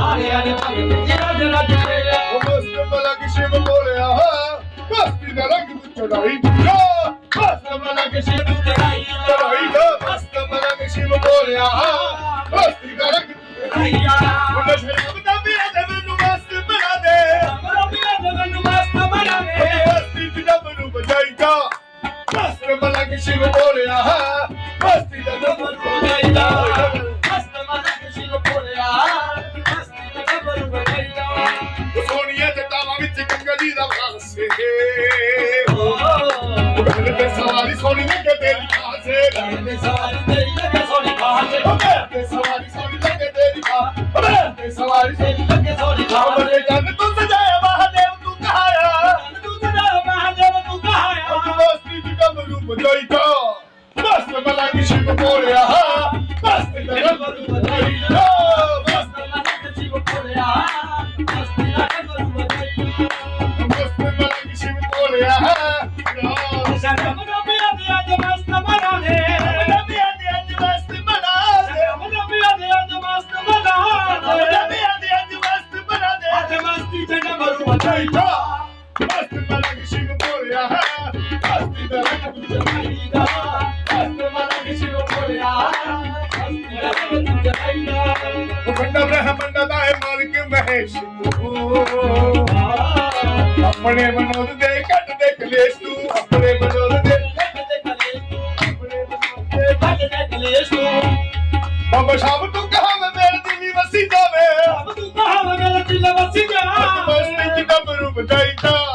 ਆਰਿਆਂ ਨੇ ਭਗਤ ਜਿਹੜਾ ਜਿਹੜਾ ਜਿਹੜੇ ਉਹ ਮਸਤ ਮਲਕ ਸ਼ਿਵ ਬੋਲਿਆ ਮਸਤੀ ਦਾ ਰੰਗ ਤੂੰ ਚੜਾਈ ਜਾ ਮਸਤ ਮਲਕ ਸ਼ਿਵ ਚੜਾਈ ਚੜਾਈ ਜਾ ਮਸਤ ਮਲਕ ਸ਼ਿਵ ਬੋਲਿਆ ਮਸਤੀ ਦਾ ਰੰਗ ਤੂੰ ਚੜਾਈ ਆਇਆ ਉਹ ਸ਼ਰਮ ਦਾ ਵੀ ਦੇ ਮੈਨੂੰ ਮਸਤ ਬਣਾ ਦੇ ਰਬੀਆ ਦੇ ਮੈਨੂੰ ਮਸਤ ਬਣਾਵੇ ਮਸਤੀ ਚ ਜਬ ਨੂੰ ਬਜਾਈ ਜਾ ਮਸਤ ਮਲਕ ਸ਼ਿਵ ਬੋਲਿਆ ਮਸਤੀ ਦਾ ਸੋਹਣੀ ਲੱਗੇ ਤੇਰੀ ਖਾਸੇ। ਤੇ ਸਵਾਰੀ ਤੇਰੀ ਲੱਗੇ ਸੋਹਣੀ ਖਾਸੇ। ਤੇ ਸਵਾਰੀ ਸੋਹਣੀ ਲੱਗੇ ਤੇਰੀ ਖਾਸੇ। ਤੇ ਸਵਾਰੀ ਤੇਰੀ ਲੱਗੇ ਸੋਹਣੀ ਖਾਸੇ। ਜਨ ਤੂੰ ਸਜਾਇਆ ਮਹਾਦੇਵ ਤੂੰ ਕਹਾਇਆ। ਤੂੰ ਤੇਰਾ ਮਹਾਦੇਵ ਤੂੰ ਕਹਾਇਆ। ਮਸਤੀ ਦੀ ਕਮਰੂ ਬਜਾਈ ਤਾ। ਮਸਤ ਮਲਾ ਕੀ ਸ਼ਿਵ ਬੋਲਿਆ ਮਸਤ ਦਾ ਗੱਭਰੂ ਰੰਗ ਬਜਾਈਦਾ ਗੱਭਰੂ ਬਜਾਈਦਾ ਮਸਤ ਮਲਾ ਕੀ ਸ਼ਿਵ ਬੋਲਿਆ ਮਸਤੀ ਦਾ ਰੰਗ ਤੂੰ ਬਜਾਈਦਾ ਮਸਤ ਮਲਕ ਸ਼ਿਵ ਬੋਲਿਆ ਮਸਤੀ ਦਾ ਗੱਭਰੂ ਬਜਾਈਦਾ ਮੁਖੰਡਾ ਬ੍ਰਹਮੰਡਾ ਦਾ ਹੈ ਮਾਲਕ ਮਹੇਸ਼ ਤੂੰ ਆਪਣੇ ਮਨੋਦ ਦੇ ਕੱਟ ਦੇ ਕਲੇਸ਼ ਤੂੰ ਆਪਣੇ ਮਨੋਦ ਦੇ ਆਪਣੇ ਮਨੋਦ ਦੇ ਬਾਬਾ ਸ਼ਾਮ ਤੂੰ ਕਹਾ ਮੈਂ ਮੇਰੇ Jaita.